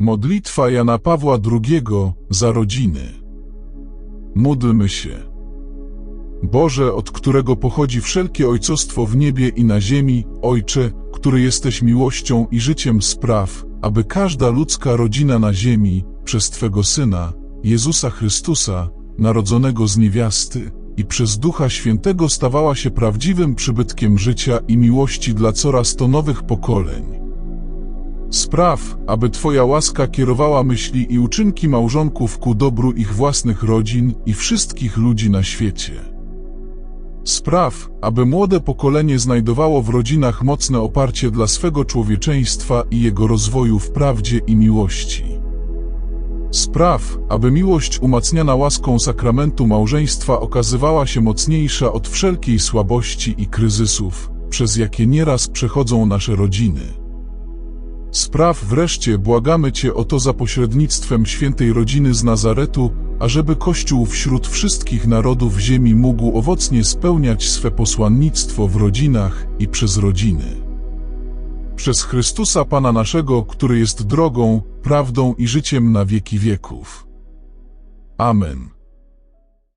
Modlitwa Jana Pawła II za rodziny. Módlmy się. Boże, od którego pochodzi wszelkie ojcostwo w niebie i na ziemi, Ojcze, który jesteś miłością i życiem spraw, aby każda ludzka rodzina na ziemi, przez Twego Syna, Jezusa Chrystusa, narodzonego z niewiasty, i przez Ducha Świętego stawała się prawdziwym przybytkiem życia i miłości dla coraz to nowych pokoleń. Spraw, aby Twoja łaska kierowała myśli i uczynki małżonków ku dobru ich własnych rodzin i wszystkich ludzi na świecie. Spraw, aby młode pokolenie znajdowało w rodzinach mocne oparcie dla swego człowieczeństwa i jego rozwoju w prawdzie i miłości. Spraw, aby miłość umacniana łaską sakramentu małżeństwa okazywała się mocniejsza od wszelkiej słabości i kryzysów, przez jakie nieraz przechodzą nasze rodziny. Spraw wreszcie błagamy Cię o to za pośrednictwem świętej rodziny z Nazaretu, ażeby Kościół wśród wszystkich narodów ziemi mógł owocnie spełniać swe posłannictwo w rodzinach i przez rodziny. Przez Chrystusa Pana naszego, który jest drogą, prawdą i życiem na wieki wieków. Amen.